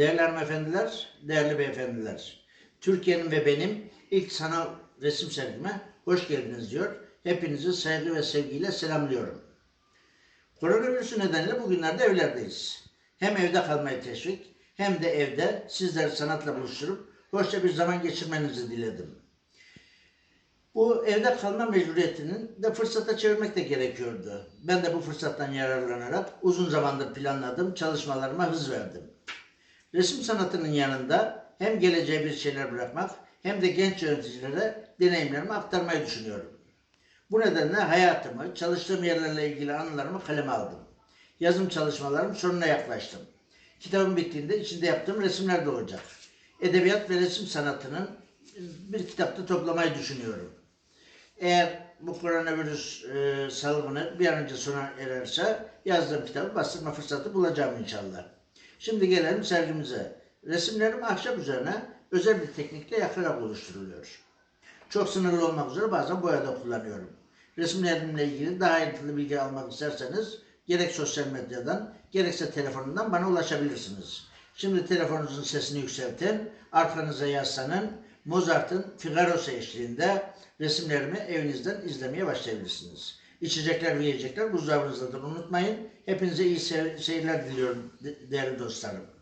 Değerli hanımefendiler, değerli beyefendiler. Türkiye'nin ve benim ilk sanal resim sergime hoş geldiniz diyor. Hepinizi saygı ve sevgiyle selamlıyorum. Koronavirüsü nedeniyle bugünlerde evlerdeyiz. Hem evde kalmayı teşvik hem de evde sizleri sanatla buluşturup hoşça bir zaman geçirmenizi diledim. Bu evde kalma mecburiyetinin de fırsata çevirmek de gerekiyordu. Ben de bu fırsattan yararlanarak uzun zamandır planladığım çalışmalarıma hız verdim. Resim sanatının yanında hem geleceğe bir şeyler bırakmak hem de genç yöneticilere deneyimlerimi aktarmayı düşünüyorum. Bu nedenle hayatımı, çalıştığım yerlerle ilgili anılarımı kaleme aldım. Yazım çalışmalarım sonuna yaklaştım. Kitabım bittiğinde içinde yaptığım resimler de olacak. Edebiyat ve resim sanatının bir kitapta toplamayı düşünüyorum. Eğer bu koronavirüs e, salgını bir an önce sona ererse yazdığım kitabı bastırma fırsatı bulacağım inşallah. Şimdi gelelim sergimize. Resimlerim ahşap üzerine özel bir teknikle yakarak oluşturuluyor. Çok sınırlı olmak üzere bazen boya da kullanıyorum. Resimlerimle ilgili daha ayrıntılı bilgi almak isterseniz gerek sosyal medyadan gerekse telefonundan bana ulaşabilirsiniz. Şimdi telefonunuzun sesini yükseltin, arkanıza yaslanın, Mozart'ın Figaro'su eşliğinde resimlerimi evinizden izlemeye başlayabilirsiniz. İçecekler ve yiyecekler buzdolabınızdadır unutmayın. Hepinize iyi se- seyirler diliyorum de- değerli dostlarım.